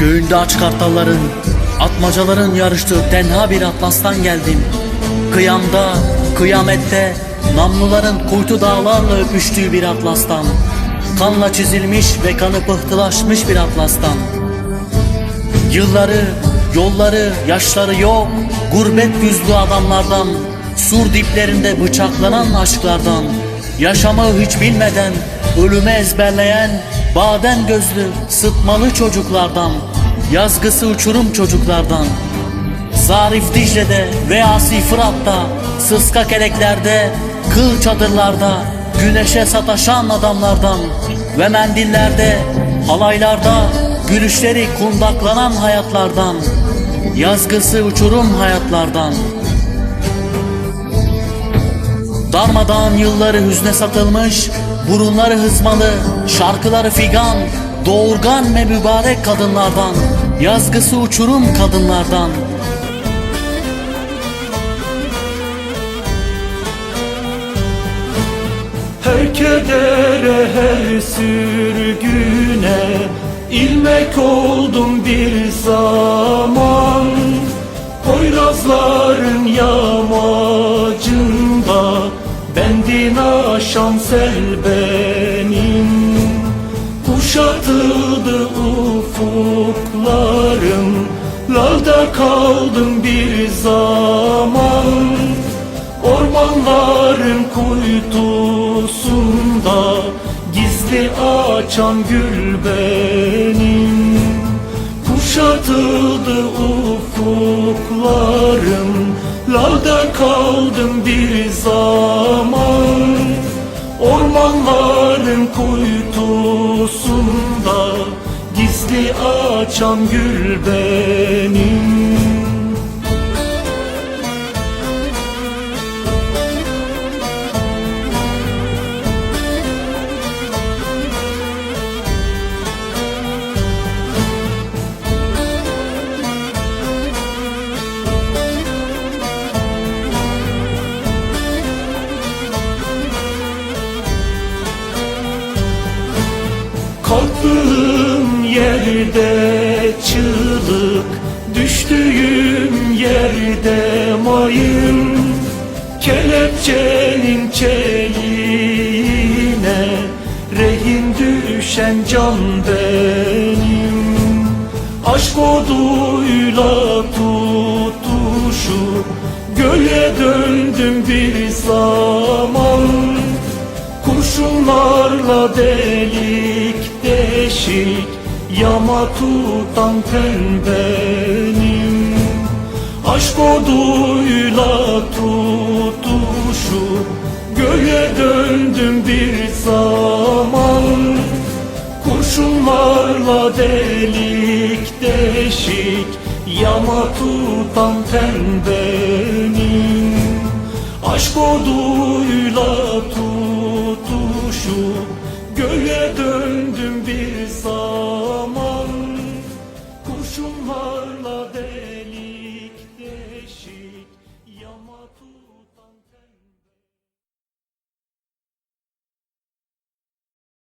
Gülde aç kartalların, atmacaların yarıştığı tenha bir atlastan geldim. Kıyamda, kıyamette, namluların kuytu dağlarla öpüştüğü bir atlastan. Kanla çizilmiş ve kanı pıhtılaşmış bir atlastan. Yılları, yolları, yaşları yok, gurbet yüzlü adamlardan, sur diplerinde bıçaklanan aşklardan, yaşamı hiç bilmeden, ölümü ezberleyen, baden gözlü, sıtmalı çocuklardan, yazgısı uçurum çocuklardan, Zarif Dicle'de ve Asi Fırat'ta, sıska keleklerde, kıl çadırlarda, güneşe sataşan adamlardan ve mendillerde, halaylarda, gülüşleri kundaklanan hayatlardan, yazgısı uçurum hayatlardan. Darmadağın yılları hüzne satılmış, burunları hızmalı, şarkıları figan, doğurgan ve mübarek kadınlardan, yazgısı uçurum kadınlardan. Her kedere her sürgüne ilmek oldum bir zaman Bendin aşan sel benim Kuşatıldı ufuklarım. Lalda kaldım bir zaman. Ormanların kuytusunda Gizli açan gül benim Kuşatıldı ufuklarım. Lalda kaldım bir zaman. Ormanların kuytusunda Gizli açan gül benim yerde çığlık Düştüğüm yerde mayın Kelepçenin çeliğine Rehin düşen can benim. Aşk oduyla tutuşup Göle döndüm bir zaman. Kurşunlarla delik deşik Yama tutan ten benim. Aşk oduyla tutuşup Göğe döndüm bir zaman. Kurşunlarla delik deşik Yama tutan ten benim. Aşk oduyla tutuşup döndüm bir zaman Kurşunlarla delik deşik Yama tut